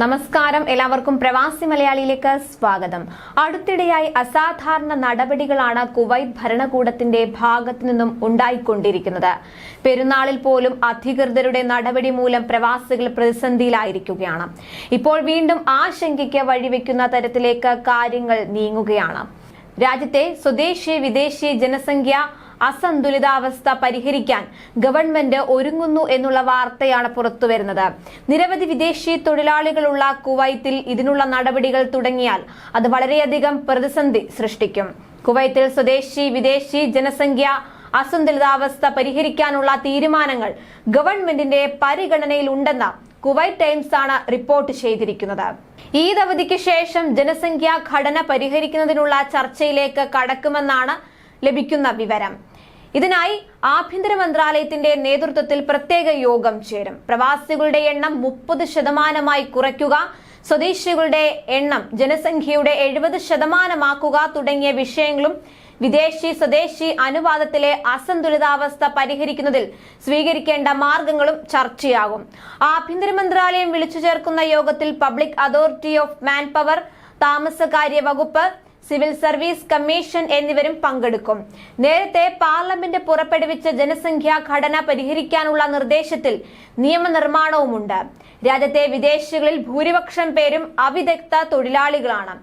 നമസ്കാരം. എല്ലാവർക്കും പ്രവാസി മലയാളിയിലേക്ക് സ്വാഗതം. അടുത്തിടെയായി അസാധാരണ നടപടികളാണ് കുവൈത്ത് ഭരണകൂടത്തിന്റെ ഭാഗത്തു നിന്നും ഉണ്ടായിക്കൊണ്ടിരിക്കുന്നത്. പെരുന്നാളിൽ പോലും അധികൃതരുടെ നടപടി മൂലം പ്രവാസികൾ പ്രതിസന്ധിയിലായിരിക്കുകയാണ്. ഇപ്പോൾ വീണ്ടും ആശങ്കയ്ക്ക് വഴിവെക്കുന്ന തരത്തിലേക്ക് കാര്യങ്ങൾ നീങ്ങുകയാണ്. രാജ്യത്തെ സ്വദേശി വിദേശി ജനസംഖ്യ അസന്തുലിതാവസ്ഥ പരിഹരിക്കാൻ ഗവൺമെന്റ് ഒരുങ്ങുന്നു എന്നുള്ള വാർത്തയാണ് പുറത്തുവരുന്നത്. നിരവധി വിദേശി തൊഴിലാളികളുള്ള കുവൈത്തിൽ ഇതിനുള്ള നടപടികൾ തുടങ്ങിയാൽ അത് വളരെയധികം പ്രതിസന്ധി സൃഷ്ടിക്കും. കുവൈത്തിൽ സ്വദേശി വിദേശി ജനസംഖ്യ അസന്തുലിതാവസ്ഥ പരിഹരിക്കാനുള്ള തീരുമാനങ്ങൾ ഗവൺമെന്റിന്റെ പരിഗണനയിലുണ്ടെന്ന് കുവൈറ്റ് ടൈംസ് ആണ് റിപ്പോർട്ട് ചെയ്തിരിക്കുന്നത്. ഈദ് അവധിക്ക് ശേഷം ജനസംഖ്യാ ഘടന പരിഹരിക്കുന്നതിനുള്ള ചർച്ചയിലേക്ക് കടക്കുമെന്നാണ് ലഭിക്കുന്ന വിവരം. ഇതിനായി ആഭ്യന്തര മന്ത്രാലയത്തിന്റെ നേതൃത്വത്തിൽ പ്രത്യേക യോഗം ചേരും. പ്രവാസികളുടെ എണ്ണം മുപ്പത് ശതമാനമായി കുറയ്ക്കുക സ്വദേശികളുടെ എണ്ണം ജനസംഖ്യയുടെ എഴുപത് ശതമാനമാക്കുക തുടങ്ങിയ വിഷയങ്ങളും വിദേശി സ്വദേശി അനുപാതത്തിലെ അസന്തുലിതാവസ്ഥ പരിഹരിക്കുന്നതിൽ സ്വീകരിക്കേണ്ട മാർഗങ്ങളും ചർച്ചയാകും. ആഭ്യന്തര മന്ത്രാലയം വിളിച്ചു ചേർക്കുന്ന യോഗത്തിൽ public authority of manpower താമസകാര്യ വകുപ്പ് സിവിൽ സർവീസ് കമ്മീഷൻ എന്നിവരും പങ്കെടുക്കും. നേരത്തെ പാർലമെന്റ് പുറപ്പെടുവിച്ച ജനസംഖ്യാ ഘടന പരിഹരിക്കാനുള്ള നിർദ്ദേശത്തിൽ നിയമനിർമ്മാണവുമുണ്ട്. രാജ്യത്തെ വിദേശികളിൽ ഭൂരിപക്ഷം പേരും അവിദഗ്ധ തൊഴിലാളികളാണ്.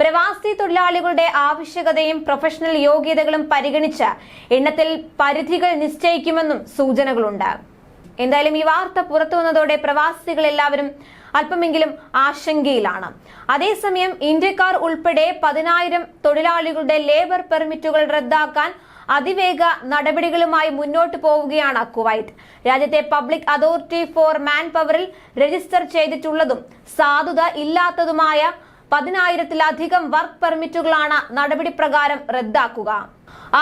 പ്രവാസി തൊഴിലാളികളുടെ ആവശ്യകതയും പ്രൊഫഷണൽ യോഗ്യതകളും പരിഗണിച്ച് എണ്ണത്തിൽ പരിധികൾ നിശ്ചയിക്കുമെന്നും സൂചനകളുണ്ട്. എന്തായാലും ഈ വാർത്ത പുറത്തു വന്നതോടെ പ്രവാസികൾ എല്ലാവരും അല്പമെങ്കിലും ആശങ്കയിലാണ്. അതേസമയം ഇന്ത്യക്കാർ ഉൾപ്പെടെ പതിനായിരം തൊഴിലാളികളുടെ ലേബർ പെർമിറ്റുകൾ റദ്ദാക്കാൻ അതിവേഗ നടപടികളുമായി മുന്നോട്ട് പോവുകയാണ് കുവൈറ്റ്. രാജ്യത്തെ പബ്ലിക് അതോറിറ്റി ഫോർ മാൻ പവറിൽ രജിസ്റ്റർ ചെയ്തിട്ടുള്ളതും സാധുത ഇല്ലാത്തതുമായ പതിനായിരത്തിലധികം വർക്ക് പെർമിറ്റുകളാണ് നടപടി പ്രകാരം റദ്ദാക്കുക.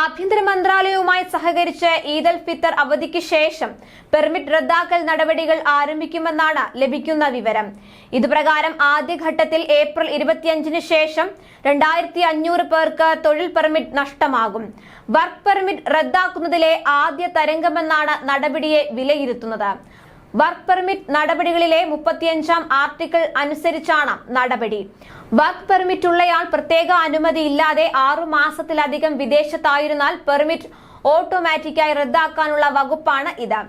ആഭ്യന്തര മന്ത്രാലയവുമായി സഹകരിച്ച് ഈദൽ ഫിത്തർ അവധിക്ക് ശേഷം പെർമിറ്റ് റദ്ദാക്കൽ നടപടികൾ ആരംഭിക്കുമെന്നാണ് ലഭിക്കുന്ന വിവരം. ഇതുപ്രകാരം ആദ്യഘട്ടത്തിൽ ഏപ്രിൽ ഇരുപത്തിയഞ്ചിന് ശേഷം രണ്ടായിരത്തി അഞ്ഞൂറ് പേർക്ക് തൊഴിൽ പെർമിറ്റ് നഷ്ടമാകും. വർക്ക് പെർമിറ്റ് റദ്ദാക്കുന്നതിലെ ആദ്യ തരംഗമെന്നാണ് നടപടിയെ വിലയിരുത്തുന്നത്. വർക്ക് പെർമിറ്റ് നടപടികളിലെ മുപ്പത്തിയഞ്ചാം ആർട്ടിക്കിൾ അനുസരിച്ചാണ് നടപടി. വർക്ക് പെർമിറ്റ് ഉള്ളയാൾ പ്രത്യേക അനുമതി ഇല്ലാതെ ആറു മാസത്തിലധികം വിദേശത്തായിരുന്നാൽ പെർമിറ്റ് ഓട്ടോമാറ്റിക്കായി റദ്ദാക്കാനുള്ള വകുപ്പാണ് ഇത്.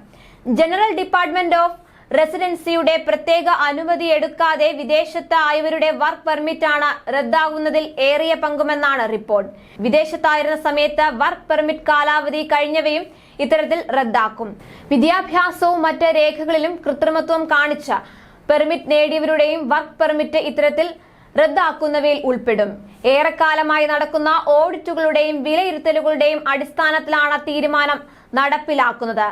ജനറൽ ഡിപ്പാർട്ട്മെന്റ് ഓഫ് റെസിഡൻസിയുടെ പ്രത്യേക അനുമതി എടുക്കാതെ വിദേശത്ത് ആയവരുടെ വർക്ക് പെർമിറ്റ് ആണ് റദ്ദാകുന്നതിൽ ഏറിയ പങ്കുമെന്നാണ് റിപ്പോർട്ട്. വിദേശത്തായിരുന്ന സമയത്ത് വർക്ക് പെർമിറ്റ് കാലാവധി കഴിഞ്ഞവയും ഇത്തരത്തിൽ റദ്ദാക്കും. വിദ്യാഭ്യാസവും മറ്റ് രേഖകളിലും കൃത്രിമത്വം കാണിച്ച പെർമിറ്റ് നേടിയവരുടെയും വർക്ക് പെർമിറ്റ് ഇത്തരത്തിൽ റദ്ദാക്കുന്നവയിൽ ഉൾപ്പെടും. ഏറെക്കാലമായി നടക്കുന്ന ഓഡിറ്റുകളുടെയും വിലയിരുത്തലുകളുടെയും അടിസ്ഥാനത്തിലാണ് തീരുമാനം നടപ്പിലാക്കുന്നത്.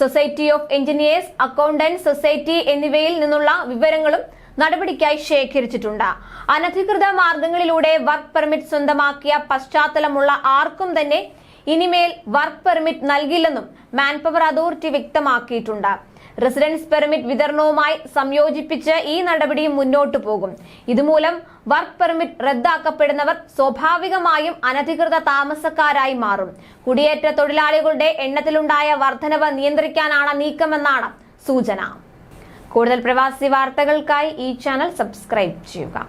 Society of engineers accountant society എന്നിവയിൽ നിന്നുള്ള വിവരങ്ങളും നടപടിക്കായി ശേഖരിച്ചിട്ടുണ്ട്. അനധികൃത മാർഗങ്ങളിലൂടെ വർക്ക് പെർമിറ്റ് സ്വന്തമാക്കിയ പശ്ചാത്തലമുള്ള ആർക്കും തന്നെ ഇനിമേൽ വർക്ക് പെർമിറ്റ് നൽകില്ലെന്നും മാൻപവർ അതോറിറ്റി വ്യക്തമാക്കിയിട്ടുണ്ട്. റെസിഡൻസ് പെർമിറ്റ് വിതരണവുമായി സംയോജിപ്പിച്ച് ഈ നടപടി മുന്നോട്ടു പോകും. ഇതുമൂലം വർക്ക് പെർമിറ്റ് റദ്ദാക്കപ്പെടുന്നവർ സ്വാഭാവികമായും അനധികൃത താമസക്കാരായി മാറും. കുടിയേറ്റ തൊഴിലാളികളുടെ എണ്ണത്തിലുണ്ടായ വർധനവ് നിയന്ത്രിക്കാനാണ് നീക്കമെന്നാണ് സൂചന. കൂടുതൽ പ്രവാസി വാർത്തകൾക്കായി ഈ ചാനൽ സബ്സ്ക്രൈബ് ചെയ്യുക.